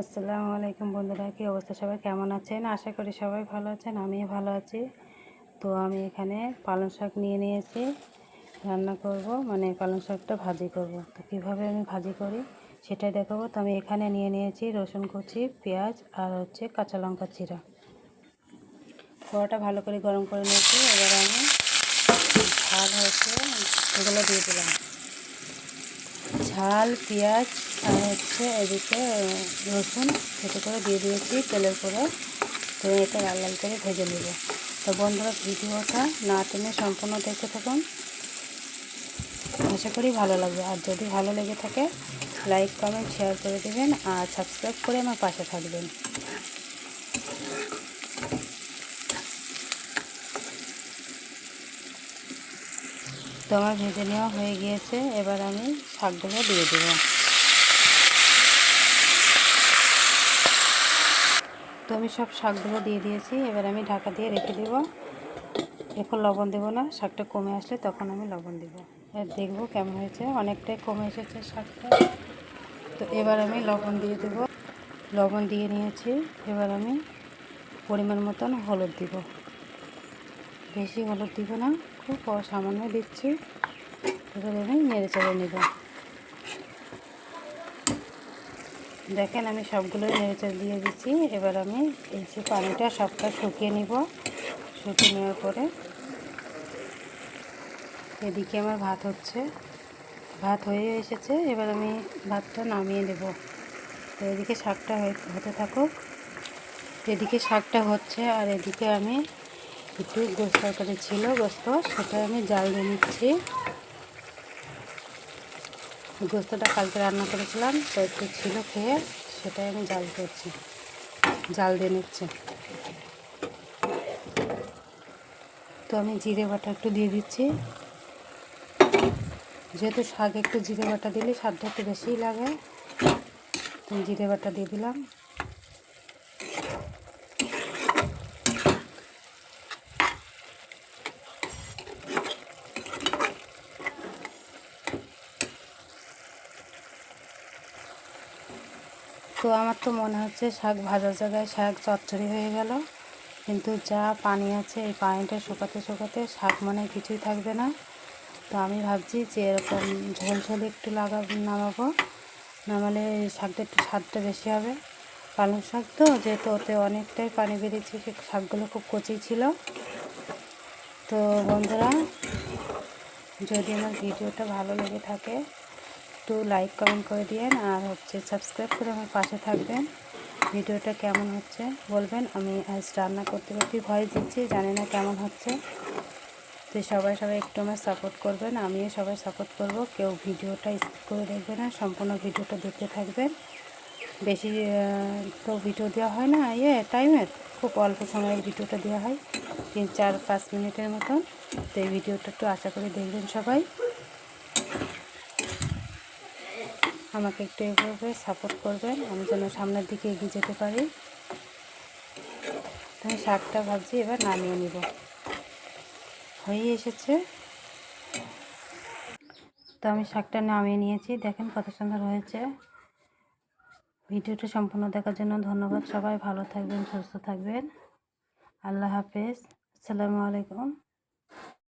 আসসালামু আলাইকুম বন্ধুরা, কী অবস্থা সবাই? কেমন আছেন? আশা করি সবাই ভালো আছেন, আমিও ভালো আছি। তো আমি এখানে পালং শাক নিয়ে নিয়েছি, রান্না করব মানে পালং শাকটা ভাজি করব। তো কীভাবে আমি ভাজি করি সেটাই দেখাবো। তো আমি এখানে নিয়ে নিয়েছি রসুন কুচি, পেঁয়াজ আর হচ্ছে কাঁচা লঙ্কা চিরা। কড়াটা ভালো করে গরম করে নিয়েছি, এবার আমি ঝাল হচ্ছে এগুলো দিয়ে দিলাম। ঝাল, পেঁয়াজ আর হচ্ছে এদিকে রসুন ছোটো করে দিয়ে দিয়েছি তেলের করে তো এটা লাল লাল করে ভেজে নেব। তো বন্ধুরা, ভিডিওটা না টেনে সম্পূর্ণ দেখতে থাকুন। আশা করি ভালো লাগবে। আর যদি ভালো লেগে থাকে লাইক কমেন্ট শেয়ার করে দেবেন আর সাবস্ক্রাইব করে আমার পাশে থাকবেন। তো আমার ভেজে নেওয়া হয়ে গিয়েছে, এবার আমি শাকগুলো দিয়ে দেব। তো আমি সব শাকগুলো দিয়ে দিয়েছি, এবার আমি ঢাকা দিয়ে রেখে দেব। এখন লবণ দেবো না, শাকটা কমে আসলে তখন আমি লবণ দেবো। এবার দেখব কেমন হয়েছে, অনেকটাই কমে এসেছে শাকটা। তো এবার আমি লবণ দিয়ে দেব। লবণ দিয়ে নিয়েছি, এবার আমি পরিমাণ মতন হলুদ দিব। বেশি হলুদ দিব না। খুব সামান্য দিচ্ছি। এবার আমি নেড়ে চেড়ে নেব। দেখেন, আমি সবগুলোই নেড়ে চেড়ে দিয়ে দিচ্ছি। এবার আমি এই যে পানিটা সবটা শুকিয়ে নিব, শুকিয়ে নেওয়ার পরে এদিকে আমার ভাত হচ্ছে। ভাত হয়ে এসেছে, এবার আমি ভাতটা নামিয়ে নেব। তো এদিকে শাকটা হতে থাকুক। এদিকে শাকটা হচ্ছে, আর এদিকে আমি একটু গোস্ত তরকারি ছিল গোস্ত, সেটা আমি জাল দিয়ে নিচ্ছি। গোস্তটা কালকে রান্না করেছিলাম, তো একটু ছিল খেয়ে সেটাই আমি জাল করছি জাল দিয়ে নিচ্ছি। তো আমি জিরে বাটা একটু দিয়ে দিচ্ছি। যেহেতু শাক একটু জিরে বাটা দিলে স্বাদটা একটু বেশিই লাগে জিরে বাটা দিয়ে দিলাম। তো আমার তো মনে হচ্ছে শাক ভাজার জায়গায় শাক চচ্চড়ি হয়ে গেল। কিন্তু যা পানি আছে এই পানিটা শুকাতে শুকাতে শাক মানে কিছুই থাকবে না। তো আমি ভাবছি যে এরকম ঝোল ঝোল একটু লাগা নামাবো। নামালে শাকটা একটু স্বাদটা বেশি হবে। পালং শাক তো, যেহেতু ওতে অনেকটাই পানি বেরিয়েছে, সে শাকগুলো খুব কচি ছিল। তো বন্ধুরা, যদি আমার ভিডিওটা ভালো লেগে থাকে একটু লাইক কমেন্ট করে দিয়েন আর হচ্ছে সাবস্ক্রাইব করে আমার পাশে থাকবেন। ভিডিওটা কেমন হচ্ছে বলবেন। আমি আজ রান্না করতে করতে ভয় দিচ্ছি, জানি না কেমন হচ্ছে। তো সবাই সবাই একটু আমার সাপোর্ট করবেন, আমিও সবাই সাপোর্ট করব। কেউ ভিডিওটা স্কিপ করে দেখবে না, সম্পূর্ণ ভিডিওটা দেখতে থাকবেন। বেশি তো ভিডিও দেওয়া হয় না ইয়ে টাইমের খুব অল্প সময়ের ভিডিওটা দেওয়া হয়, তিন, চার, পাঁচ মিনিটের মতন। তো এই ভিডিওটা একটু আশা করে দেখবেন সবাই। আমাকে একটু এভাবে সাপোর্ট করবেন, আমি যেন সামনের দিকে এগিয়ে যেতে পারি। আমি শাকটা ভাবছি এবার নামিয়ে নিব। হয়ে এসেছে। তো আমি শাকটা নামিয়ে নিয়েছি। দেখেন কত সুন্দর হয়েছে। ভিডিওটা সম্পূর্ণ দেখার জন্য ধন্যবাদ। সবাই ভালো থাকবেন, সুস্থ থাকবেন। আল্লাহ হাফেজ। আসসালামু আলাইকুম।